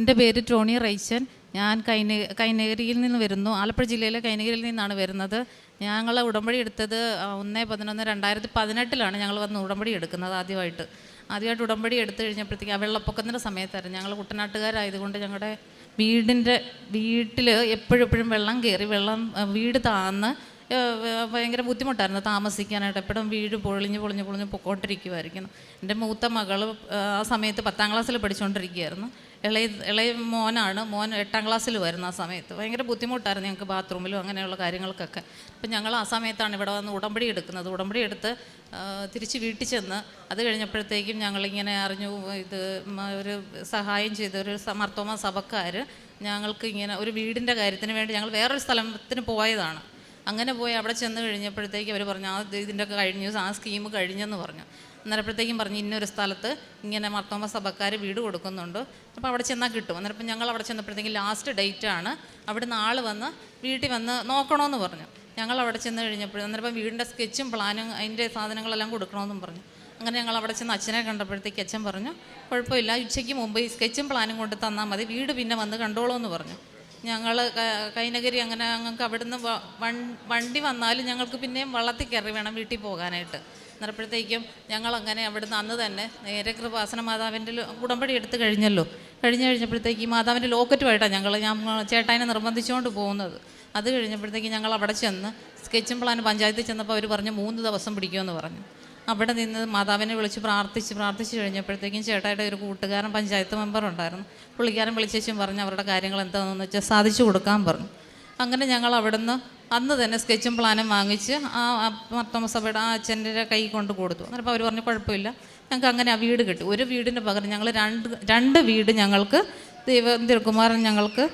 എന്റെ പേര് ടോണി റൈച്ചൻ ഞാൻ കൈന കൈനഗിരിയിൽ നിന്ന് വരുന്നു. ആലപ്പുഴ ജില്ലയിലെ കൈനഗിരിയിൽ നിന്നാണ് വരുന്നത്. ഞങ്ങൾ ഉടമ്പടി എടുത്തത് ഒന്ന് പതിനൊന്ന് രണ്ടായിരത്തി പതിനെട്ടിലാണ് ഞങ്ങൾ വന്ന് ഉടമ്പടി എടുക്കുന്നത് ആദ്യമായിട്ട്. ആദ്യമായിട്ട് ഉടമ്പടി എടുത്തു കഴിഞ്ഞപ്പോഴത്തേക്ക് ആ വെള്ളപ്പൊക്കത്തിന്റെ സമയത്തായിരുന്നു. ഞങ്ങൾ കുട്ടനാട്ടുകാരായതുകൊണ്ട് ഞങ്ങളുടെ വീടിന്റെ വീട്ടിൽ എപ്പോഴും എപ്പോഴും വെള്ളം കയറി വെള്ളം വീട് താന്ന് ഭയങ്കര ബുദ്ധിമുട്ടായിരുന്നു താമസിക്കാനായിട്ട്. എപ്പോഴും വീട് പൊളിഞ്ഞ് പൊളിഞ്ഞ് പൊളിഞ്ഞ് പൊക്കോണ്ടിരിക്കുമായിരിക്കുന്നു എന്റെ മൂത്ത മകൾ ആ സമയത്ത് പത്താം ക്ലാസ്സിൽ പഠിച്ചുകൊണ്ടിരിക്കുകയായിരുന്നു. ഇളയ ഇളയ മോനാണ്. മോൻ എട്ടാം ക്ലാസ്സിൽ വരുന്ന ആ സമയത്ത്. ഭയങ്കര ബുദ്ധിമുട്ടായിരുന്നു ഞങ്ങൾക്ക് ബാത്റൂമിലും അങ്ങനെയുള്ള കാര്യങ്ങൾക്കൊക്കെ. അപ്പം ഞങ്ങൾ ആ സമയത്താണ് ഇവിടെ വന്ന് ഉടമ്പടി എടുക്കുന്നത്. ഉടമ്പടി എടുത്ത് തിരിച്ച് വീട്ടിൽ ചെന്ന് അത് കഴിഞ്ഞപ്പോഴത്തേക്കും ഞങ്ങളിങ്ങനെ അറിഞ്ഞു ഇത് ഒരു സഹായം ചെയ്ത ഒരു സമർത്തോമ സഭക്കാർ ഞങ്ങൾക്ക് ഇങ്ങനെ ഒരു വീടിന്റെ കാര്യത്തിന് വേണ്ടി ഞങ്ങൾ വേറൊരു സ്ഥലത്തിന് പോയതാണ്. അങ്ങനെ പോയി അവിടെ ചെന്ന് കഴിഞ്ഞപ്പോഴത്തേക്ക് അവർ പറഞ്ഞു ആ ഇതിന്റെ കഴിഞ്ഞു. ആ സ്കീം കഴിഞ്ഞെന്ന് പറഞ്ഞു. അന്നേരപ്പോഴത്തേക്കും പറഞ്ഞു ഇന്നൊരു സ്ഥലത്ത് ഇങ്ങനെ മർത്തോമ സഭക്കാർ വീട് കൊടുക്കുന്നുണ്ട്. അപ്പോൾ അവിടെ ചെന്നാൽ കിട്ടും. അന്നേരപ്പം ഞങ്ങൾ അവിടെ ചെന്നപ്പോഴത്തേക്കും ലാസ്റ്റ് ഡേറ്റ് ആണ്. അവിടെ ആൾ വന്ന് വീട്ടിൽ വന്ന് നോക്കണമെന്ന് പറഞ്ഞു. ഞങ്ങൾ അവിടെ ചെന്ന് കഴിഞ്ഞപ്പോൾ അന്നേരം വീടിന്റെ സ്കെച്ചും പ്ലാനും അതിന്റെ സാധനങ്ങളെല്ലാം കൊടുക്കണമെന്നും പറഞ്ഞു. അങ്ങനെ ഞങ്ങൾ അവിടെ ചെന്ന് അച്ഛനെ കണ്ടപ്പോഴത്തേക്ക് അച്ഛൻ പറഞ്ഞു കുഴപ്പമില്ല ഉച്ചയ്ക്ക് മുമ്പ് ഈ സ്കെച്ചും പ്ലാനും കൊണ്ട് തന്നാൽ മതി. വീട് പിന്നെ വന്ന് കണ്ടോളൂ എന്ന് പറഞ്ഞു. ഞങ്ങൾ കൈനഗരി അങ്ങനെ ഞങ്ങൾക്ക് അവിടുന്ന് വണ്ടി വന്നാലും ഞങ്ങൾക്ക് പിന്നെയും വള്ളത്തിൽ കയറി വേണം വീട്ടിൽ പോകാനായിട്ട്. അന്നേരപ്പോഴത്തേക്കും ഞങ്ങൾ അങ്ങനെ അവിടുന്ന് അന്ന് തന്നെ നേരെ കൃപാസന മാതാവിന്റെ ഉടമ്പടി എടുത്ത് കഴിഞ്ഞല്ലോ. കഴിഞ്ഞ് കഴിഞ്ഞപ്പോഴത്തേക്ക് ഈ മാതാവിന്റെ ലോക്കറ്റുമായിട്ടാണ് ഞങ്ങൾ ഞാൻ ചേട്ടായിനെ നിർബന്ധിച്ചുകൊണ്ട് പോകുന്നത്. അത് കഴിഞ്ഞപ്പോഴത്തേക്ക് ഞങ്ങൾ അവിടെ ചെന്ന് സ്കെച്ചും പ്ലാൻ പഞ്ചായത്തിൽ ചെന്നപ്പോൾ അവർ പറഞ്ഞു മൂന്ന് ദിവസം പിടിക്കുമെന്ന് പറഞ്ഞു. അവിടെ നിന്ന് മാതാവിനെ വിളിച്ച് പ്രാർത്ഥിച്ച് പ്രാർത്ഥിച്ച് കഴിഞ്ഞപ്പോഴത്തേക്കും ചേട്ടായുടെ ഒരു കൂട്ടുകാരൻ പഞ്ചായത്ത് മെമ്പർ ഉണ്ടായിരുന്നു പുള്ളിക്കാരൻ വിളിച്ചേച്ചും പറഞ്ഞു അവരുടെ കാര്യങ്ങൾ എന്താണെന്ന് വെച്ചാൽ സാധിച്ചു കൊടുക്കാൻ പറഞ്ഞു. അങ്ങനെ ഞങ്ങൾ അവിടുന്ന് അന്ന് തന്നെ സ്കെച്ചും പ്ലാനും വാങ്ങിച്ച് ആ മർത്തോമ സഭയുടെ ആ അച്ഛന്റെ കൈ കൊണ്ട് കൊടുത്തു. അപ്പോൾ അവർ പറഞ്ഞു കുഴപ്പമില്ല. ഞങ്ങൾക്ക് അങ്ങനെ ആ വീട് കിട്ടി. ഒരു വീടിന് പകരം ഞങ്ങൾ രണ്ട് രണ്ട് വീട് ഞങ്ങൾക്ക് ദൈവം തിരുക്കുമാരൻ ഞങ്ങൾക്ക്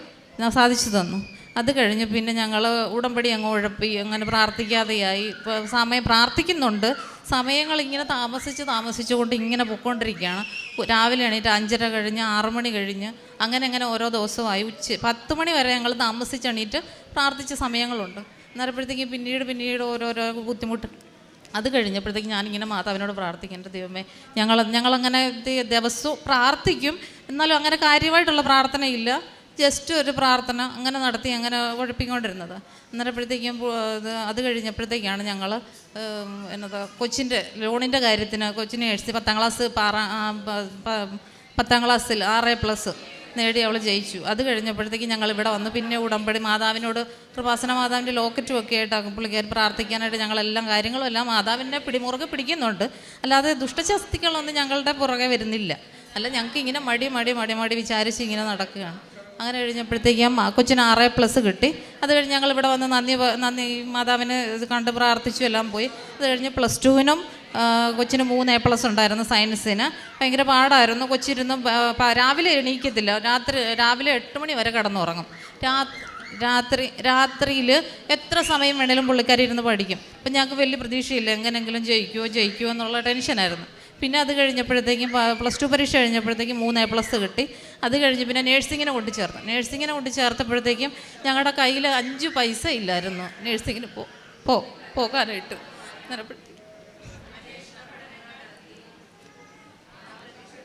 സാധിച്ചു തന്നു. അത് കഴിഞ്ഞ് പിന്നെ ഞങ്ങൾ ഉടമ്പടി അങ്ങ് ഉഴപ്പി അങ്ങനെ പ്രാർത്ഥിക്കാതെയായി. ഇപ്പോൾ സമയം പ്രാർത്ഥിക്കുന്നുണ്ട്. സമയങ്ങൾ ഇങ്ങനെ താമസിച്ച് താമസിച്ചുകൊണ്ട് ഇങ്ങനെ പൊയ്ക്കൊണ്ടിരിക്കുകയാണ് രാവിലെ എണീറ്റ് അഞ്ചര കഴിഞ്ഞ് ആറ് മണി കഴിഞ്ഞ് അങ്ങനെ അങ്ങനെ ഓരോ ദിവസമായി. ഉച്ച പത്ത് മണി വരെ ഞങ്ങൾ താമസിച്ച് എണീറ്റ് പ്രാർത്ഥിച്ച സമയങ്ങളുണ്ട്. അന്നേരപ്പോഴത്തേക്കും പിന്നീട് പിന്നീട് ഓരോരോ ബുദ്ധിമുട്ട്. അത് കഴിഞ്ഞപ്പോഴത്തേക്ക് ഞാനിങ്ങനെ മാതാവിനോട് പ്രാർത്ഥിക്കേണ്ട ദൈവമേ ഞങ്ങൾ ഞങ്ങളങ്ങനെ ദിവസവും പ്രാർത്ഥിക്കും. എന്നാലും അങ്ങനെ കാര്യമായിട്ടുള്ള പ്രാർത്ഥനയില്ല. ജസ്റ്റ് ഒരു പ്രാർത്ഥന അങ്ങനെ നടത്തി അങ്ങനെ ഉഴപ്പിക്കൊണ്ടിരുന്നത് അന്നേരപ്പോഴത്തേക്കും അത് കഴിഞ്ഞപ്പോഴത്തേക്കാണ് ഞങ്ങൾ എന്നതാ കൊച്ചിന്റെ ലോണിന്റെ കാര്യത്തിന് കൊച്ചിനെ എഴുതി പത്താം ക്ലാസ് പാറ പത്താം ക്ലാസ്സിൽ ആറ് പ്ലസ് നേടി അവൾ ജയിച്ചു. അത് കഴിഞ്ഞപ്പോഴത്തേക്ക് ഞങ്ങൾ ഇവിടെ വന്ന്. പിന്നെ ഉടമ്പടി മാതാവിനോട് കൃപാസന മാതാവിന്റെ ലോക്കറ്റും ഒക്കെ ആയിട്ട് പുള്ളിക്കാർ പ്രാർത്ഥിക്കാനായിട്ട് ഞങ്ങളെല്ലാം കാര്യങ്ങളും എല്ലാം മാതാവിന്റെ പിടിമുറുകെ പിടിക്കുന്നുണ്ട്. അല്ലാതെ ദുഷ്ടശക്തികളൊന്നും ഞങ്ങളുടെ പുറകെ വരുന്നില്ല. അല്ല ഞങ്ങൾക്ക് ഇങ്ങനെ മടി മടി മടി മടി വിചാരിച്ച് ഇങ്ങനെ നടക്കുകയാണ്. അങ്ങനെ കഴിഞ്ഞപ്പോഴത്തേക്കും കൊച്ചിന് ആറ് പ്ലസ് കിട്ടി. അത് കഴിഞ്ഞ് ഞങ്ങൾ ഇവിടെ വന്ന് നന്ദി നന്ദി മാതാവിന് കണ്ട് പ്രാർത്ഥിച്ചു എല്ലാം പോയി. അത് കഴിഞ്ഞ് പ്ലസ് ടുവിനും കൊച്ചിന് മൂന്ന് എ പ്ലസ് ഉണ്ടായിരുന്നു സയൻസിന് ഭയങ്കര പാടായിരുന്നു. കൊച്ചിരുന്ന് രാവിലെ എണീക്കത്തില്ല. രാത്രി രാവിലെ എട്ട് മണി വരെ കിടന്നുറങ്ങും. രാ രാത്രി രാത്രിയിൽ എത്ര സമയം വേണേലും പുള്ളിക്കാരി ഇരുന്ന് പഠിക്കും. അപ്പം ഞങ്ങൾക്ക് വലിയ പ്രതീക്ഷയില്ല. എങ്ങനെങ്കിലും ജയിക്കുമോ ജയിക്കുമോ എന്നുള്ള ടെൻഷനായിരുന്നു. പിന്നെ അത് കഴിഞ്ഞപ്പോഴത്തേക്കും പ്ലസ് ടു പരീക്ഷ കഴിഞ്ഞപ്പോഴത്തേക്കും മൂന്ന് എ പ്ലസ് കിട്ടി. അത് കഴിഞ്ഞ് പിന്നെ നേഴ്സിങ്ങിനെ കൊണ്ട് ചേർത്തു നേഴ്സിങ്ങിനെ കൊണ്ട് ചേർത്തപ്പോഴത്തേക്കും ഞങ്ങളുടെ കയ്യിൽ അഞ്ച് പൈസ ഇല്ലായിരുന്നു. നേഴ്സിങ്ങിന് പോ പോ പോകാനായിട്ട്.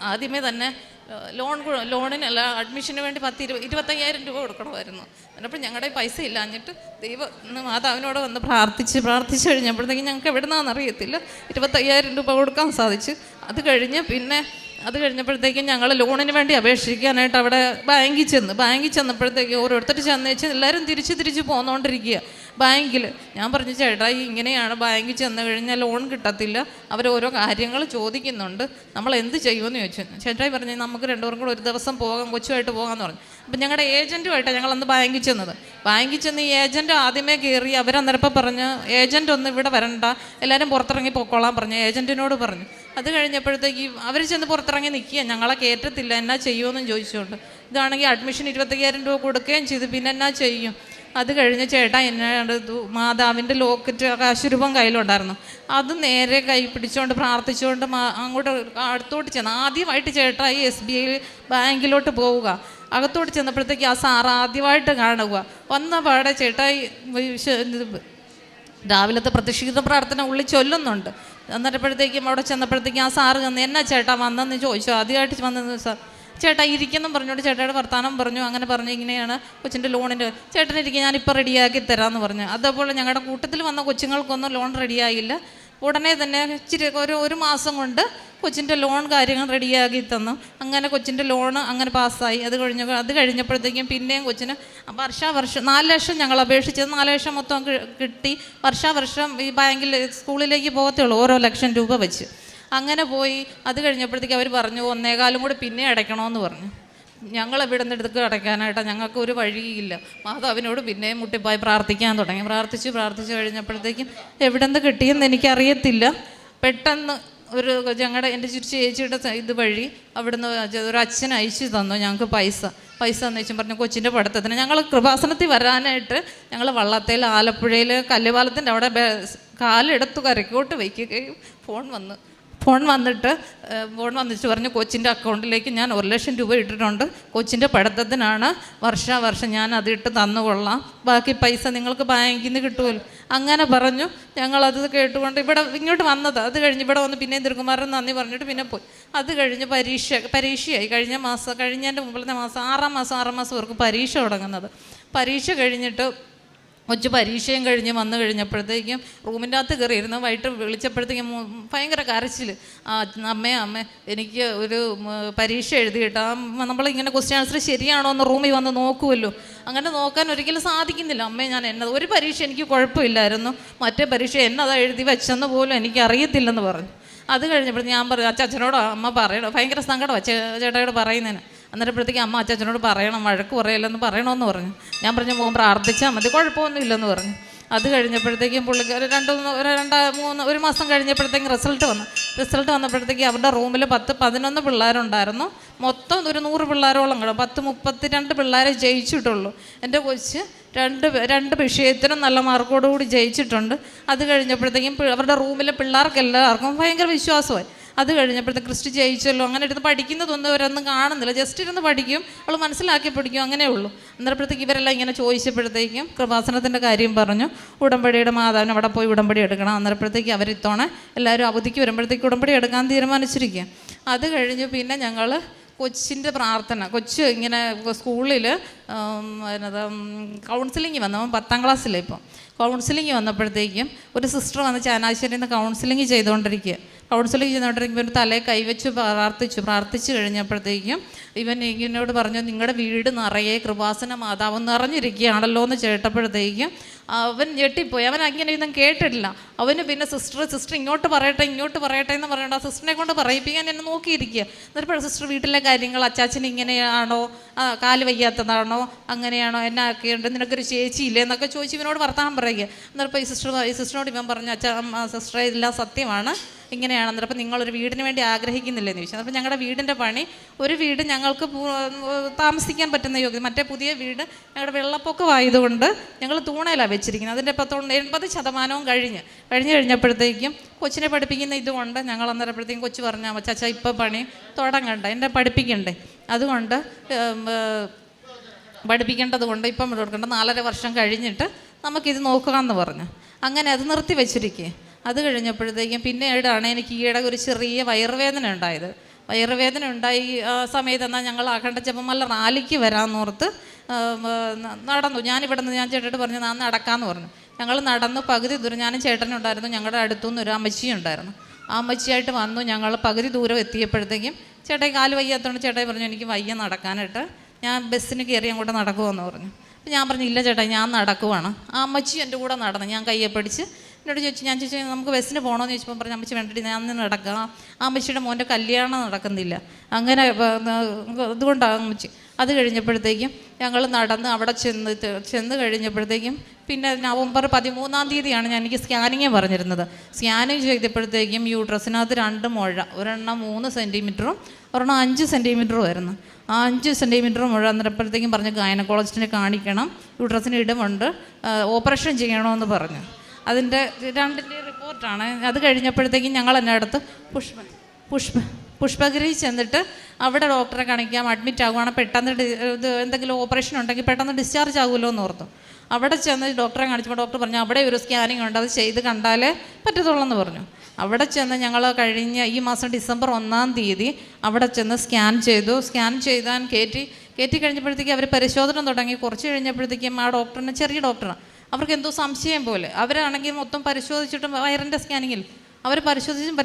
ആദ്യമേ തന്നെ ലോൺ ലോണിന് ലോണിനല്ല അഡ്മിഷന് വേണ്ടി പത്ത് ഇരുപത് ഇരുപത്തയ്യായിരം രൂപ കൊടുക്കണമായിരുന്നു. അപ്പോൾ ഞങ്ങളുടെ പൈസ ഇല്ലാഞ്ഞിട്ട് ദൈവം മാതാവിനോട് വന്ന് പ്രാർത്ഥിച്ച് പ്രാർത്ഥിച്ച് കഴിഞ്ഞപ്പോഴത്തേക്കും ഞങ്ങൾക്ക് എവിടെ നിന്നാണെന്ന് അറിയത്തില്ല. ഇരുപത്തയ്യായിരം രൂപ കൊടുക്കാൻ സാധിച്ചു. അത് കഴിഞ്ഞ് പിന്നെ അത് കഴിഞ്ഞപ്പോഴത്തേക്കും ഞങ്ങൾ ലോണിന് വേണ്ടി അപേക്ഷിക്കാനായിട്ട് അവിടെ ബാങ്കിൽ ചെന്ന് ബാങ്കിൽ ചെന്നപ്പോഴത്തേക്കും ഓരോരുത്തർ ചെന്ന് വെച്ചാൽ എല്ലാവരും തിരിച്ച് തിരിച്ച് പോന്നുകൊണ്ടിരിക്കുക ബാങ്കിൽ. ഞാൻ പറഞ്ഞു ചേട്ടാ ഇങ്ങനെയാണ് ബാങ്കിൽ ചെന്ന് കഴിഞ്ഞാൽ ലോൺ കിട്ടത്തില്ല. അവർ ഓരോ കാര്യങ്ങൾ ചോദിക്കുന്നുണ്ട്. നമ്മൾ എന്ത് ചെയ്യുമെന്ന് ചോദിച്ചു. ചേട്ടായി പറഞ്ഞു നമുക്ക് രണ്ടുപേരും കൂടെ ഒരു ദിവസം പോകാം കൊച്ചുമായിട്ട് പോകാമെന്ന് പറഞ്ഞു. അപ്പം ഞങ്ങളുടെ ഏജന്റുമായിട്ടാണ് ഞങ്ങൾ അന്ന് ബാങ്കിൽ ചെന്നത്. ബാങ്കിൽ ചെന്ന് ഈ ഏജന്റ് ആദ്യമേ കയറി അവരന്നേരപ്പം പറഞ്ഞ് ഏജന്റ് ഒന്നും ഇവിടെ വരണ്ട. എല്ലാവരും പുറത്തിറങ്ങി പൊക്കോളാൻ പറഞ്ഞു. ഏജന്റിനോട് പറഞ്ഞു. അത് കഴിഞ്ഞപ്പോഴത്തേക്ക് അവർ ചെന്ന് പുറത്തിറങ്ങി നിൽക്കുക ഞങ്ങളെ കയറ്റത്തില്ല എന്നാ ചെയ്യുമെന്നും ചോദിച്ചുകൊണ്ട്. ഇതാണെങ്കിൽ അഡ്മിഷൻ ഇരുപത്തയ്യായിരം രൂപ കൊടുക്കുകയും ചെയ്തു. പിന്നെ എന്നാ ചെയ്യും? അത് കഴിഞ്ഞ് ചേട്ടാ എന്നോട് ഇത് മാതാവിന്റെ ലോക്കറ്റ് കാശുരൂപം കയ്യിലുണ്ടായിരുന്നു. അത് നേരെ കൈ പിടിച്ചുകൊണ്ട് പ്രാർത്ഥിച്ചുകൊണ്ട് അങ്ങോട്ട് അടുത്തോട്ട് ചെന്ന് ആദ്യമായിട്ട് ചേട്ടാ ഈ എസ് ബി ഐ ബാങ്കിലോട്ട് പോവുക. അകത്തോട്ട് ചെന്നപ്പോഴത്തേക്ക് ആ സാർ ആദ്യമായിട്ട് കാണുക. വന്ന പാടെ ചേട്ടായി രാവിലത്തെ പ്രതിഷേധ പ്രാർത്ഥന ഉള്ളിൽ ചൊല്ലുന്നുണ്ട്. എന്നിട്ടപ്പോഴത്തേക്കും അവിടെ ചെന്നപ്പോഴത്തേക്കും ആ സാറ് എന്നാ ചേട്ടാ വന്നെന്ന് ചോദിച്ചു. ആദ്യമായിട്ട് വന്നെന്ന് സാർ ചേട്ടാ ഇരിക്കുന്നു പറഞ്ഞോണ്ട് ചേട്ടായുടെ വർത്താനം പറഞ്ഞു. അങ്ങനെ പറഞ്ഞു ഇങ്ങനെയാണ് കൊച്ചിന്റെ ലോണിന്റെ ചേട്ടൻ ഇരിക്കുക ഞാനിപ്പോൾ റെഡിയാക്കി തരാമെന്ന് പറഞ്ഞു. അതേപോലെ ഞങ്ങളുടെ കൂട്ടത്തിൽ വന്ന കൊച്ചുങ്ങൾക്കൊന്നും ലോൺ റെഡിയായില്ല ഉടനെ തന്നെ ഇച്ചിരി ഒരു ഒരു മാസം കൊണ്ട് കൊച്ചിന്റെ ലോൺ കാര്യങ്ങൾ റെഡിയാക്കി തന്നു. അങ്ങനെ കൊച്ചിന്റെ ലോൺ അങ്ങനെ പാസ്സായി അത് കഴിഞ്ഞ അത് കഴിഞ്ഞപ്പോഴത്തേക്കും പിന്നെയും കൊച്ചിന് വർഷാവർഷം നാല് ലക്ഷം ഞങ്ങൾ അപേക്ഷിച്ചത്. നാല് ലക്ഷം മൊത്തം കിട്ടി. വർഷാവർഷം ഈ ബാങ്കിൽ സ്കൂളിലേക്ക് പോകത്തേ ഉള്ളൂ ഓരോ ലക്ഷം രൂപ വെച്ച്. അങ്ങനെ പോയി. അത് കഴിഞ്ഞപ്പോഴത്തേക്ക് അവർ പറഞ്ഞു ഒന്നേകാലും കൂടി പിന്നെ അടയ്ക്കണമെന്ന് പറഞ്ഞു. ഞങ്ങൾ ഇവിടെ നിന്ന് എടുത്ത് അടയ്ക്കാനായിട്ട് ഞങ്ങൾക്ക് ഒരു വഴിയില്ല. മാതാവിനോട് പിന്നെയും മുട്ടിപ്പായി പ്രാർത്ഥിക്കാൻ തുടങ്ങി. പ്രാർത്ഥിച്ച് പ്രാർത്ഥിച്ച് കഴിഞ്ഞപ്പോഴത്തേക്കും എവിടെ നിന്ന് കിട്ടിയെന്ന് എനിക്കറിയത്തില്ല. പെട്ടെന്ന് ഒരു ഞങ്ങളുടെ എന്റെ ചേച്ചിയുടെ ഇത് വഴി അവിടുന്ന് ഒരു അച്ഛൻ അയച്ചു തന്നു ഞങ്ങൾക്ക് പൈസ. പൈസ എന്ന് വെച്ചും പറഞ്ഞു കൊച്ചിന്റെ പഠിത്തത്തിന് ഞങ്ങൾ കൃപാസനത്തിൽ വരാനായിട്ട് ഞങ്ങൾ വള്ളത്തേൽ ആലപ്പുഴയിൽ കല്ലുപാലത്തിന്റെ അവിടെ കാലെടുത്ത് കരക്കോട്ട് വയ്ക്കുകയും ഫോൺ വന്നു ഫോൺ വന്നിട്ട് ഫോൺ വന്നിട്ട് പറഞ്ഞു കൊച്ചിന്റെ അക്കൗണ്ടിലേക്ക് ഞാൻ ഒരു ലക്ഷം രൂപ ഇട്ടിട്ടുണ്ട്. കൊച്ചിന്റെ പഠിത്തത്തിനാണ് വർഷാവർഷം ഞാൻ അതിട്ട് തന്നുകൊള്ളാം. ബാക്കി പൈസ നിങ്ങൾക്ക് ബാങ്കിൽ നിന്ന് കിട്ടുമല്ലോ. അങ്ങനെ പറഞ്ഞു. ഞങ്ങളത് കേട്ടുകൊണ്ട് ഇവിടെ ഇങ്ങോട്ട് വന്നത്. അത് കഴിഞ്ഞ് ഇവിടെ വന്ന് പിന്നെ തിരുക്കുമാരൻ നന്ദി പറഞ്ഞിട്ട് പിന്നെ പോയി. അത് കഴിഞ്ഞ് പരീക്ഷ പരീക്ഷയായി. കഴിഞ്ഞ മാസം കഴിഞ്ഞതിന്റെ മുമ്പിലത്തെ മാസം ആറാം മാസം ആറാം മാസം അവർക്ക് പരീക്ഷ തുടങ്ങുന്നത്. പരീക്ഷ കഴിഞ്ഞിട്ട് കൊച്ചു പരീക്ഷയും കഴിഞ്ഞ് വന്നു കഴിഞ്ഞപ്പോഴത്തേക്കും റൂമിന്റെ അകത്ത് കയറിയിരുന്നു വൈകിട്ട് വിളിച്ചപ്പോഴത്തേക്കും ഭയങ്കര കരച്ചിൽ. അമ്മേ അമ്മേ എനിക്ക് ഒരു പരീക്ഷ എഴുതിയിട്ട് ആ നമ്മളിങ്ങനെ ക്വസ്റ്റ്യൻ ആൻസർ ശരിയാണോ എന്ന് റൂമിൽ വന്ന് നോക്കുമല്ലോ അങ്ങനെ നോക്കാൻ ഒരിക്കലും സാധിക്കുന്നില്ല. അമ്മേ ഞാൻ എന്നത് ഒരു പരീക്ഷ എനിക്ക് കുഴപ്പമില്ലായിരുന്നു. മറ്റേ പരീക്ഷ എന്നതാ എഴുതി വെച്ചെന്ന് പോലും എനിക്ക് അറിയത്തില്ലെന്ന് പറഞ്ഞു. അത് കഴിഞ്ഞപ്പോൾ ഞാൻ പറഞ്ഞു അച്ഛനോടോ അമ്മ പറയണം ഭയങ്കര സങ്കടം ചേ ചേട്ടായോട് പറയുന്നതിന് അന്നേരപ്പോഴത്തേക്ക് അമ്മ അച്ചാച്ചനോട് പറയണം വഴക്ക് പറയല്ലെന്ന് പറയണമെന്ന് പറഞ്ഞു. ഞാൻ പറഞ്ഞു മോൻ പ്രാർത്ഥിച്ചാൽ മതി കുഴപ്പമൊന്നുമില്ലെന്ന് പറഞ്ഞു. അത് കഴിഞ്ഞപ്പോഴത്തേക്കും പുള്ളിക്ക് ഒരു രണ്ട് ഒരു രണ്ട് മൂന്ന് ഒരു മാസം കഴിഞ്ഞപ്പോഴത്തേക്കും റിസൾട്ട് വന്നു. റിസൾട്ട് വന്നപ്പോഴത്തേക്ക് അവരുടെ റൂമിൽ പത്ത് പതിനൊന്ന് പിള്ളേരുണ്ടായിരുന്നു. മൊത്തം ഒരു നൂറ് പിള്ളേരോളം കിട്ടും പത്ത് മുപ്പത്തി രണ്ട് പിള്ളേരെ ജയിച്ചിട്ടുള്ളൂ. എന്റെ കൊച്ച് രണ്ട് രണ്ട് വിഷയത്തിനും നല്ല മാർക്കോടുകൂടി ജയിച്ചിട്ടുണ്ട്. അത് കഴിഞ്ഞപ്പോഴത്തേക്കും അവരുടെ റൂമിലെ പിള്ളേർക്ക് എല്ലാവർക്കും ഭയങ്കര വിശ്വാസമായി. അത് കഴിഞ്ഞപ്പോഴത്തെ ക്രിസ്റ്റി ജയിച്ചല്ലോ അങ്ങനെ എടുത്ത് പഠിക്കുന്നതൊന്നും അവരൊന്നും കാണുന്നില്ല. ജസ്റ്റ് ഇരുന്ന് പഠിക്കും അവൾ മനസ്സിലാക്കി പഠിക്കും അങ്ങനെ ഉള്ളൂ. അന്നേരപ്പോഴത്തേക്ക് ഇവരെല്ലാം ഇങ്ങനെ ചോദിച്ചപ്പോഴത്തേക്കും കൃപാസനത്തിന്റെ കാര്യം പറഞ്ഞു. ഉടമ്പടിയുടെ മാതാവിന് അവിടെ പോയി ഉടമ്പടി എടുക്കണം. അന്നേരപ്പോഴത്തേക്ക് അവർ ഇത്തവണ എല്ലാവരും അവധിക്ക് വരുമ്പോഴത്തേക്ക് ഉടമ്പടി എടുക്കാൻ തീരുമാനിച്ചിരിക്കുക അത് കഴിഞ്ഞ് പിന്നെ ഞങ്ങൾ കൊച്ചിന്റെ പ്രാർത്ഥന കൊച്ച് ഇങ്ങനെ സ്കൂളിൽ എന്നതാ കൗൺസിലിംഗ് വന്നു. പത്താം ക്ലാസ്സിലെ ഇപ്പം. കൗൺസിലിംഗ് വന്നപ്പോഴത്തേക്കും ഒരു സിസ്റ്റർ വന്ന് ചാനാശ്ശേരിയിൽ നിന്ന് കൗൺസിലിംഗ് ചെയ്തുകൊണ്ടിരിക്കുക കൗൺസിലിംഗ് ചെയ്തുകൊണ്ടിരിക്കുമ്പോൾ ഇവൻ തലയെ കൈവച്ച് പ്രാർത്ഥിച്ചു. പ്രാർത്ഥിച്ചു കഴിഞ്ഞപ്പോഴത്തേക്കും ഇവൻ ഇങ്ങനോട് പറഞ്ഞു നിങ്ങളുടെ വീട് നിറയെ കൃപാസന മാതാവ് നിറഞ്ഞിരിക്കുകയാണല്ലോ എന്ന് ചേട്ടപ്പോഴത്തേക്കും അവൻ ഞെട്ടിപ്പോയി. അവൻ അങ്ങനെ ഒന്നും കേട്ടിട്ടില്ല. അവന് പിന്നെ സിസ്റ്റർ സിസ്റ്റർ ഇങ്ങോട്ട് പറയട്ടെ ഇങ്ങോട്ട് പറയട്ടെ എന്ന് പറയണ്ട. സിസ്റ്ററിനെ കൊണ്ട് പറയിപ്പിക്കാൻ എന്നെ നോക്കിയിരിക്കുക. എന്നിട്ട് സിസ്റ്റർ വീട്ടിലെ കാര്യങ്ങൾ അച്ചാച്ചൻ ഇങ്ങനെയാണോ കാൽ വയ്യാത്തതാണോ? അങ്ങനെയാണോ? എന്നാ ഒക്കെയുണ്ട്? നിനക്കൊരു ചേച്ചിയില്ലേ എന്നൊക്കെ ചോദിച്ച് ഇവനോട് വർത്താനം പറയുക. എന്നിട്ട് ഈ സിസ്റ്റർ ഈ സിസ്റ്ററിനോട് ഇവൻ പറഞ്ഞു അച്ഛാ സിസ്റ്ററെ ഇതെല്ലാം സത്യമാണ്. ഇങ്ങനെയാണ് അന്നേരം നിങ്ങളൊരു വീടിന് വേണ്ടി ആഗ്രഹിക്കുന്നില്ലെന്ന് ചോദിച്ചു. അപ്പോൾ ഞങ്ങളുടെ വീടിന്റെ പണി ഒരു വീട് ഞങ്ങൾക്ക് താമസിക്കാൻ പറ്റുന്ന യോഗ്യത മറ്റേ പുതിയ വീട് ഞങ്ങളുടെ വെള്ളപ്പൊക്കമായതുകൊണ്ട് ഞങ്ങൾ തൂണയിലാണ് വെച്ചിരിക്കുന്നത്. അതിന്റെ പത്തൊണ്ട് എൺപത് ശതമാനവും കഴിഞ്ഞ്. കഴിഞ്ഞ് കഴിഞ്ഞപ്പോഴത്തേക്കും കൊച്ചിനെ പഠിപ്പിക്കുന്ന ഇതുകൊണ്ട് ഞങ്ങൾ അന്നേരപ്പോഴത്തേക്കും കൊച്ചു പറഞ്ഞാൽ ചച്ച ഇപ്പം പണി തുടങ്ങണ്ട. എന്നെ പഠിപ്പിക്കണ്ടേ? അതുകൊണ്ട് പഠിപ്പിക്കേണ്ടത് കൊണ്ട് ഇപ്പം കൊടുക്കേണ്ട. നാലര വർഷം കഴിഞ്ഞിട്ട് നമുക്കിത് നോക്കാമെന്ന് പറഞ്ഞു. അങ്ങനെ അത് നിർത്തി വെച്ചിരിക്കുക അത് കഴിഞ്ഞപ്പോഴത്തേക്കും പിന്നീടാണ് എനിക്ക് ഈയിടെ ഒരു ചെറിയ വയറുവേദന ഉണ്ടായത്. വയറുവേദന ഉണ്ടായി ആ സമയത്ത് എന്നാൽ ഞങ്ങൾ അഖണ്ഡ ജപമല്ല റാലിക്ക് വരാമെന്നോർത്ത് നടന്നു. ഞാനിവിടെ നിന്ന് ഞാൻ ചേട്ടനോട് പറഞ്ഞു ഞാൻ നടക്കാമെന്ന് പറഞ്ഞു. ഞങ്ങൾ നടന്നു പകുതി ദൂരം ഞാനും ചേട്ടനുണ്ടായിരുന്നു ഞങ്ങളുടെ അടുത്തുനിന്ന് ഒരു അമ്മച്ചിയും ഉണ്ടായിരുന്നു ആ അമ്മച്ചിയായിട്ട് വന്നു. ഞങ്ങൾ പകുതി ദൂരം എത്തിയപ്പോഴത്തേക്കും ചേട്ടായി കാൽ വയ്യാത്തതുകൊണ്ട് ചേട്ടായി പറഞ്ഞു എനിക്ക് വയ്യ നടക്കാനായിട്ട്. ഞാൻ ബസ്സിന് കയറി അങ്ങോട്ട് നടക്കുമെന്ന് പറഞ്ഞു. അപ്പോൾ ഞാൻ പറഞ്ഞു ഇല്ല ചേട്ടാ ഞാൻ നടക്കുവാണ്. ആ അമ്മച്ചി എന്റെ കൂടെ നടന്നു. ഞാൻ കയ്യെ പിടിച്ച് എന്നോട് ചോദിച്ചു ഞാൻ ചോദിച്ചു നമുക്ക് ബസ്സിന് പോകണമെന്ന് ചോദിച്ചപ്പോൾ പറഞ്ഞു അമ്മച്ചി വേണ്ടിട്ട് ഞാൻ നിന്ന് നടക്കാം. ആ അമ്മച്ചിയുടെ മോന്റെ കല്യാണം നടക്കുന്നില്ല. അങ്ങനെ അതുകൊണ്ടാണ് അമ്മച്ചി. അത് കഴിഞ്ഞപ്പോഴത്തേക്കും ഞങ്ങൾ നടന്ന് അവിടെ ചെന്ന് ചെന്ന് കഴിഞ്ഞപ്പോഴത്തേക്കും പിന്നെ നവംബർ പതിമൂന്നാം തീയതിയാണ് ഞാൻ എനിക്ക് സ്കാനിങ് പറഞ്ഞിരുന്നത്. സ്കാനിങ് ചെയ്തപ്പോഴത്തേക്കും യൂട്രസിനകത്ത് രണ്ട് മുഴ ഒരെണ്ണം മൂന്ന് സെന്റിമീറ്ററും ഒരെണ്ണം അഞ്ച് സെന്റിമീറ്ററും ആയിരുന്നു. ആ അഞ്ച് സെന്റിമീറ്റർ മുഴ അന്നേരപ്പോഴത്തേക്കും പറഞ്ഞ് ഗൈനക്കോളജിസ്റ്റിനെ കാണിക്കണം യൂട്രസിന് ഇടമുണ്ട് ഓപ്പറേഷൻ ചെയ്യണമെന്ന് പറഞ്ഞു. അതിന്റെ രണ്ടിന്റെ റിപ്പോർട്ടാണ്. അത് കഴിഞ്ഞപ്പോഴത്തേക്കും ഞങ്ങൾ എന്റെ അടുത്ത് പുഷ്പ പുഷ്പ പുഷ്പഗിരി ചെന്നിട്ട് അവിടെ ഡോക്ടറെ കാണിക്കാം അഡ്മിറ്റ് ആകുവാണ്. പെട്ടെന്ന് ഇത് എന്തെങ്കിലും ഓപ്പറേഷൻ ഉണ്ടെങ്കിൽ പെട്ടെന്ന് ഡിസ്ചാർജ് ആകുമല്ലോ എന്ന് ഓർത്തു. അവിടെ ചെന്ന് ഡോക്ടറെ കാണിച്ചപ്പോൾ ഡോക്ടർ പറഞ്ഞു അവിടെ ഒരു സ്കാനിങ് ഉണ്ട്. അത് ചെയ്ത് കണ്ടാലേ പറ്റത്തുള്ളൂ എന്ന് പറഞ്ഞു. അവിടെ ചെന്ന് ഞങ്ങൾ കഴിഞ്ഞ ഈ മാസം ഡിസംബർ ഒന്നാം തീയതി അവിടെ ചെന്ന് സ്കാൻ ചെയ്തു. സ്കാൻ ചെയ്താൻ കയറ്റി കയറ്റി കഴിഞ്ഞപ്പോഴത്തേക്ക് അവർ പരിശോധന തുടങ്ങി. കുറച്ച് കഴിഞ്ഞപ്പോഴത്തേക്കും ആ ഡോക്ടറിന് ചെറിയ ഡോക്ടറാണ്. അവർക്ക് എന്തോ സംശയം പോലെ. അവരാണെങ്കിൽ മൊത്തം പരിശോധിച്ചിട്ടും വയറിന്റെ സ്കാനിങ്ങിൽ അവർ പരിശോധിച്ചും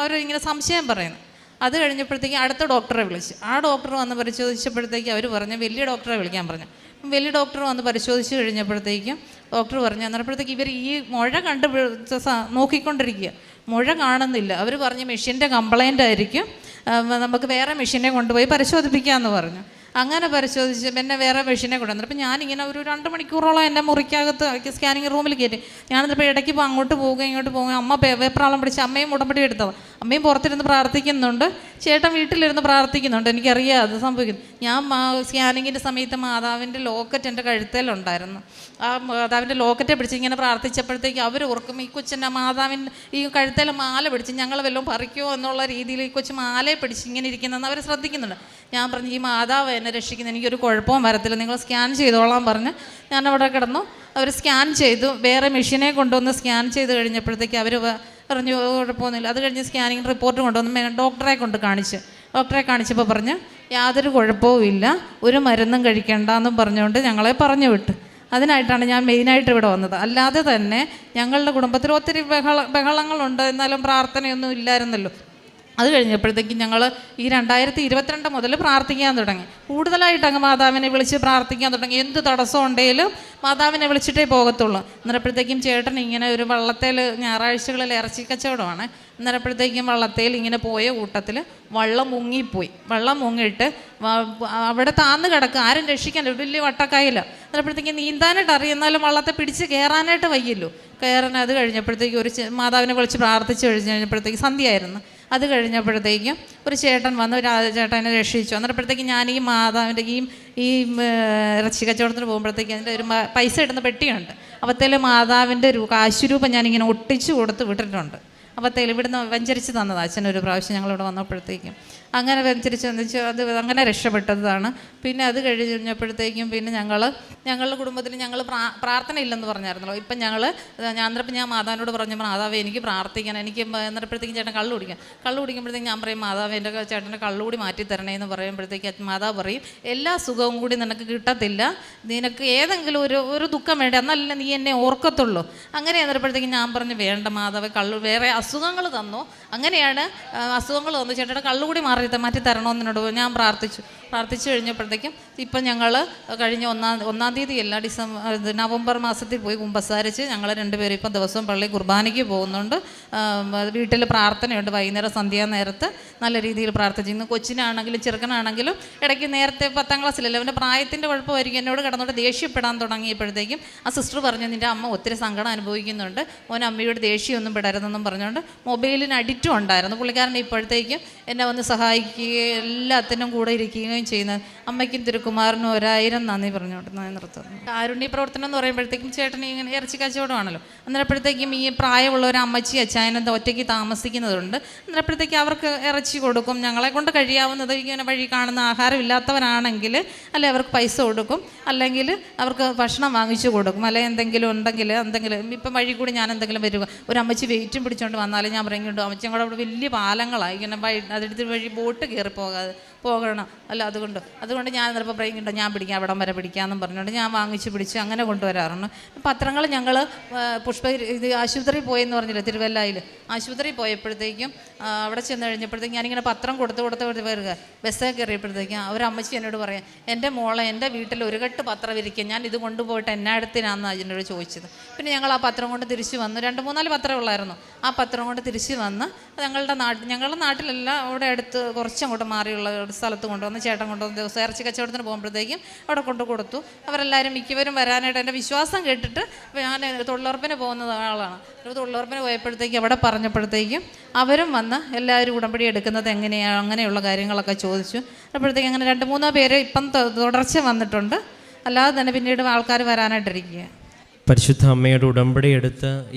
അവർ ഇങ്ങനെ സംശയം പറയുന്നു. അത് കഴിഞ്ഞപ്പോഴത്തേക്ക് അടുത്ത ഡോക്ടറെ വിളിച്ച്. ആ ഡോക്ടർ വന്ന് പരിശോധിച്ചപ്പോഴത്തേക്ക് അവർ പറഞ്ഞു വലിയ ഡോക്ടറെ വിളിക്കാൻ പറഞ്ഞു. വലിയ ഡോക്ടർ വന്ന് പരിശോധിച്ച് കഴിഞ്ഞപ്പോഴത്തേക്കും ഡോക്ടർ പറഞ്ഞു അന്നേരപ്പോഴത്തേക്ക് ഇവർ ഈ മുഴ കണ്ട് നോക്കിക്കൊണ്ടിരിക്കുക. മുഴ കാണുന്നില്ല. അവർ പറഞ്ഞു മെഷീന്റെ കംപ്ലൈന്റ് ആയിരിക്കും. നമുക്ക് വേറെ മെഷീനെ കൊണ്ടുപോയി പരിശോധിപ്പിക്കാമെന്ന് പറഞ്ഞു. അങ്ങനെ പരിശോധിച്ച് എന്നെ വേറെ മെഷീനെ കൊണ്ടുവന്നു. അപ്പം ഞാനിങ്ങനെ ഒരു രണ്ട് മണിക്കൂറോളം എന്റെ മുറിക്കകത്ത് സ്കാനിങ് റൂമിൽ കയറ്റി ഞാനിപ്പോൾ ഇടയ്ക്ക് ഇപ്പോൾ അങ്ങോട്ട് പോവുക ഇങ്ങോട്ട് പോകുക അമ്മ വേപ്രാളം പിടിച്ച് അമ്മയും ഉടമ്പടി എടുത്തത് അമ്മയും പുറത്തിരുന്ന് പ്രാർത്ഥിക്കുന്നുണ്ട്. ചേട്ടൻ വീട്ടിലിരുന്ന് പ്രാർത്ഥിക്കുന്നുണ്ട്. എനിക്കറിയാം അത് സംഭവിക്കുന്നു. ഞാൻ സ്കാനിങ്ങിന്റെ സമയത്ത് മാതാവിന്റെ ലോക്കറ്റ് എന്റെ കഴുത്തേലുണ്ടായിരുന്നു. ആ മാതാവിന്റെ ലോക്കറ്റെ പിടിച്ച് ഇങ്ങനെ പ്രാർത്ഥിച്ചപ്പോഴത്തേക്ക് അവർ ഓർക്കും ഈ കൊച്ചിന്റെ മാതാവിന്റെ ഈ കഴുത്തേലെ മാല പിടിച്ച് ഞങ്ങൾ വല്ലതും പറിക്കുമോ എന്നുള്ള രീതിയിൽ ഈ കൊച്ചു മാലയെ പിടിച്ച് ഇങ്ങനെ ഇരിക്കുന്നതെന്ന് അവർ ശ്രദ്ധിക്കുന്നുണ്ട്. ഞാൻ പറഞ്ഞു ഈ മാതാവ് എന്നെ രക്ഷിക്കുന്ന എനിക്കൊരു കുഴപ്പവും വരത്തില്ല നിങ്ങൾ സ്കാൻ ചെയ്തോളാം പറഞ്ഞ് ഞാൻ അവിടെ കിടന്നു. അവർ സ്കാൻ ചെയ്തു വേറെ മെഷീനെ കൊണ്ടുവന്ന് സ്കാൻ ചെയ്ത് കഴിഞ്ഞപ്പോഴത്തേക്ക് അവർ പറഞ്ഞു "ഓ, കുഴപ്പമൊന്നുമില്ല. അത് കഴിഞ്ഞ് സ്കാനിങ് റിപ്പോർട്ട് കൊണ്ടുവന്ന് ഡോക്ടറെ കൊണ്ട് കാണിച്ച് ഡോക്ടറെ കാണിച്ചപ്പോൾ പറഞ്ഞ് യാതൊരു കുഴപ്പവും ഇല്ല ഒരു മരുന്നും കഴിക്കേണ്ട എന്നും പറഞ്ഞുകൊണ്ട് ഞങ്ങളെ പറഞ്ഞു വിട്ടു. അതിനായിട്ടാണ് ഞാൻ മെയിനായിട്ട് ഇവിടെ വന്നത്. അല്ലാതെ തന്നെ ഞങ്ങളുടെ കുടുംബത്തിൽ ഒത്തിരി ബഹള ബഹളങ്ങളുണ്ട്. എന്നാലും പ്രാർത്ഥനയൊന്നും ഇല്ലായിരുന്നല്ലോ. അത് കഴിഞ്ഞപ്പോഴത്തേക്കും ഞങ്ങൾ ഈ രണ്ടായിരത്തി ഇരുപത്തിരണ്ട് മുതൽ പ്രാർത്ഥിക്കാൻ തുടങ്ങി. കൂടുതലായിട്ട് അങ്ങ് മാതാവിനെ വിളിച്ച് പ്രാർത്ഥിക്കാൻ തുടങ്ങി. എന്ത് തടസ്സം ഉണ്ടെങ്കിലും മാതാവിനെ വിളിച്ചിട്ടേ പോകത്തുള്ളൂ. അന്നേരപ്പോഴത്തേക്കും ചേട്ടൻ ഇങ്ങനെ ഒരു വള്ളത്തേൽ ഞായറാഴ്ചകളിൽ ഇറച്ചി കച്ചവടമാണ് അന്നേരപ്പോഴത്തേക്കും വള്ളത്തേൽ ഇങ്ങനെ പോയ കൂട്ടത്തിൽ വള്ളം മുങ്ങിപ്പോയി. വള്ളം മുങ്ങിയിട്ട് അവിടെ താന്ന് കിടക്കുക ആരും രക്ഷിക്കാൻ വലിയ വട്ടക്കായില്ല അന്നേരപ്പോഴത്തേക്കും നീന്താനായിട്ട് അറിയുന്നാലും വള്ളത്തെ പിടിച്ച് കയറാനായിട്ട് വയ്യല്ലോ. കയറാൻ അത് കഴിഞ്ഞപ്പോഴത്തേക്കും ഒരു മാതാവിനെ വിളിച്ച് പ്രാർത്ഥിച്ച് കഴിഞ്ഞ് കഴിഞ്ഞപ്പോഴത്തേക്ക് സന്ധ്യയായിരുന്നു. അത് കഴിഞ്ഞപ്പോഴത്തേക്കും ഒരു ചേട്ടൻ വന്ന് ചേട്ടനെ രക്ഷിച്ചു. അന്നേരപ്പോഴത്തേക്കും ഞാൻ ഈ മാതാവിന്റെ ഈ ഈ ഇറച്ചി കച്ചവടത്തിന് പോകുമ്പോഴത്തേക്ക് അതിന്റെ ഒരു പൈസ ഇടുന്ന പെട്ടിയുണ്ട്. അപ്പത്തേൽ മാതാവിന്റെ ഒരു കാശുരൂപം ഞാനിങ്ങനെ ഒട്ടിച്ചു കൊടുത്ത് വിട്ടിട്ടുണ്ട്. അപ്പത്തേൽ ഇവിടുന്ന് വഞ്ചരിച്ച് തന്നതാണ് അച്ഛൻ ഒരു പ്രാവശ്യം ഞങ്ങളിവിടെ വന്നപ്പോഴത്തേക്കും. അങ്ങനെ വെഞ്ചരിച്ച് വന്നിച്ച് അത് അങ്ങനെ രക്ഷപ്പെട്ടതാണ്. പിന്നെ അത് കഴിഞ്ഞപ്പോഴത്തേക്കും പിന്നെ ഞങ്ങൾ ഞങ്ങളുടെ കുടുംബത്തിൽ ഞങ്ങൾ പ്രാ പ്രാർത്ഥന ഇല്ലെന്ന് പറഞ്ഞായിരുന്നല്ലോ. ഇപ്പം ഞങ്ങൾ ഞാൻ അന്നേരം ഞാൻ മാതാവിനോട് പറഞ്ഞു മാതാവ് എനിക്ക് പ്രാർത്ഥിക്കണം. എനിക്ക് എന്നപ്പോഴത്തേക്കും ചേട്ടൻ കള്ളു കുടിക്കാം. കള്ളു കുടിക്കുമ്പോഴത്തേക്കും ഞാൻ പറയും മാതാവ് എന്റെ ചേട്ടന്റെ കള്ളുകൂടി മാറ്റി തരണേ എന്ന് പറയുമ്പോഴത്തേക്ക് മാതാവ് പറയും എല്ലാ സുഖവും കൂടി നിനക്ക് കിട്ടത്തില്ല. നിനക്ക് ഏതെങ്കിലും ഒരു ഒരു ദുഃഖം വേണ്ട? എന്നല്ല നീ എന്നെ ഓർക്കത്തുള്ളൂ. അങ്ങനെ എന്നപ്പോഴത്തേക്കും ഞാൻ പറഞ്ഞു വേണ്ട മാതാവ് കള്ളു വേറെ അസുഖങ്ങൾ തന്നു. അങ്ങനെയാണ് അസുഖങ്ങൾ തന്നു ചേട്ടന്റെ കള്ളുകൂടി മാറി ത- മാറ്റി തരണമെന്ന് എന്നോട് ഞാൻ പ്രാർത്ഥിച്ചു. പ്രാർത്ഥിച്ചു കഴിഞ്ഞപ്പോഴത്തേക്കും ഇപ്പം ഞങ്ങൾ കഴിഞ്ഞ ഒന്നാം ഒന്നാം തീയതി അല്ല ഡിസംബർ നവംബർ മാസത്തിൽ പോയി കുമ്പസാരിച്ച് ഞങ്ങൾ രണ്ടുപേരും ഇപ്പം ദിവസവും പള്ളി കുർബാനയ്ക്ക് പോകുന്നുണ്ട്. വീട്ടിൽ പ്രാർത്ഥനയുണ്ട്. വൈകുന്നേരം സന്ധ്യാ നേരത്ത് നല്ല രീതിയിൽ പ്രാർത്ഥിച്ചു ഇന്ന് കൊച്ചിനാണെങ്കിലും ചെറുക്കനാണെങ്കിലും ഇടയ്ക്ക് നേരത്തെ പത്താം ക്ലാസ്സിലല്ലേ അവന്റെ പ്രായത്തിന്റെ കുഴപ്പമായിരിക്കും എന്നോട് കിടന്നോട് ദേഷ്യപ്പെടാൻ തുടങ്ങിയപ്പോഴത്തേക്കും ആ സിസ്റ്റർ പറഞ്ഞു നിന്റെ അമ്മ ഒത്തിരി സങ്കടം അനുഭവിക്കുന്നുണ്ട്. മോൻ അമ്മയോട് ദേഷ്യമൊന്നും പെടരുതെന്നും പറഞ്ഞുകൊണ്ട് മൊബൈലിന് അഡിക്റ്റും ഉണ്ടായിരുന്നു. പുള്ളിക്കാരൻ ഇപ്പോഴത്തേക്കും എന്നെ വന്ന് സഹായിക്കുകയും എല്ലാത്തിനും കൂടെ ഇരിക്കുകയും ചെയ്യുന്ന അമ്മയ്ക്കും തിരുക്കുമാറിനും ഒരായിരം നന്ദി പറഞ്ഞുകൊണ്ട് ഞാൻ നിർത്തുന്നു. കാരുണ്യ പ്രവർത്തനം എന്ന് പറയുമ്പോഴത്തേക്കും ചേട്ടൻ ഇങ്ങനെ ഇറച്ചി കച്ചവടമാണല്ലോ. അന്നേരപ്പോഴത്തേക്കും ഈ പ്രായമുള്ള ഒരു അമ്മച്ചി അച്ചായനെന്ത ഒറ്റയ്ക്ക് താമസിക്കുന്നതുണ്ട്. അന്നേരപ്പോഴത്തേക്ക് അവർക്ക് ഇറച്ചി കൊടുക്കും. ഞങ്ങളെ കൊണ്ട് കഴിയാവുന്നത് ഇങ്ങനെ വഴി കാണുന്ന ആഹാരമില്ലാത്തവരാണെങ്കിൽ അല്ലെ അവർക്ക് പൈസ കൊടുക്കും. അല്ലെങ്കിൽ അവർക്ക് ഭക്ഷണം വാങ്ങിച്ചു കൊടുക്കും. അല്ലെങ്കിൽ എന്തെങ്കിലും ഉണ്ടെങ്കിൽ എന്തെങ്കിലും ഇപ്പം വഴി കൂടി ഞാൻ എന്തെങ്കിലും വരിക ഒരു അമ്മച്ചി വെയിറ്റും പിടിച്ചുകൊണ്ട് വന്നാലും ഞാൻ കേട്ടോ അമ്മച്ചി ഞങ്ങളുടെ അവിടെ വലിയ പാലങ്ങളായി ഇങ്ങനെ വഴി അതെടുത്ത് വഴി ബോട്ട് കയറി പോകാതെ പോകണം. അല്ല അതുകൊണ്ട് അതുകൊണ്ട് ഞാൻ ചിലപ്പോൾ ബ്രെയിൻ ഞാൻ പിടിക്കാം അവിടം വരെ പിടിക്കാമെന്നും പറഞ്ഞുകൊണ്ട് ഞാൻ വാങ്ങിച്ച് പിടിച്ച് അങ്ങനെ കൊണ്ടുവരാറുണ്ട്. പത്രങ്ങൾ ഞങ്ങൾ പുഷ്പ ഇത് ആശുപത്രിയിൽ പോയെന്ന് പറഞ്ഞില്ല തിരുവല്ലയിൽ ആശുപത്രിയിൽ പോയപ്പോഴത്തേക്കും അവിടെ ചെന്ന് കഴിഞ്ഞപ്പോഴത്തേക്കും ഞാനിങ്ങനെ പത്രം കൊടുത്ത് കൊടുത്ത് വരിക. ബസ്സൊക്കെ കയറിയപ്പോഴത്തേക്കും അവർ അമ്മച്ചി എന്നോട് പറയാം എന്റെ മോളെ എന്റെ വീട്ടിൽ ഒരു കെട്ട് പത്രം ഇരിക്കുക ഞാൻ ഇത് കൊണ്ടുപോയിട്ട് എന്നാ അടുത്തിനാന്ന് എന്നോട് ചോദിച്ചത്. പിന്നെ ഞങ്ങൾ ആ പത്രം കൊണ്ട് തിരിച്ച് വന്നു. രണ്ട് മൂന്നാൽ പത്രം ഉള്ളായിരുന്നു. ആ പത്രം കൊണ്ട് തിരിച്ച് വന്ന് ഞങ്ങളുടെ നാട്ടിൽ ഞങ്ങളുടെ നാട്ടിലല്ല അവിടെ അടുത്ത് കുറച്ചങ്ങോട്ട് മാറിയുള്ള ഒരു സ്ഥലത്ത് കൊണ്ടുവന്ന് ചേട്ടൻ കൊണ്ടുവന്ന് ദിവസം ഇറച്ചി കച്ചവടത്തിന് പോകുമ്പോഴത്തേക്കും അവിടെ കൊണ്ടു കൊടുത്തു. അവരെല്ലാവരും മിക്കവരും വരാനായിട്ട് എന്റെ വിശ്വാസം കേട്ടിട്ട് ഞാൻ തൊഴിലുറപ്പിന് പോകുന്ന ആളാണ്. ഒരു തൊഴിലുറപ്പിന് പോയപ്പോഴത്തേക്കും അവിടെ പറഞ്ഞപ്പോഴത്തേക്കും അവരും വന്ന് എല്ലാവരും ഉടമ്പടി എടുക്കുന്നത് എങ്ങനെയാണ് അങ്ങനെയുള്ള കാര്യങ്ങളൊക്കെ ചോദിച്ചു. അപ്പോഴത്തേക്കും അങ്ങനെ രണ്ട് മൂന്നോ പേര് ഇപ്പം തുടർച്ച വന്നിട്ടുണ്ട്. അല്ലാതെ തന്നെ പിന്നീട് ആൾക്കാർ വരാനായിട്ടിരിക്കുക പരിശുദ്ധ അമ്മയുടെ ഉടമ്പടി എടുത്ത്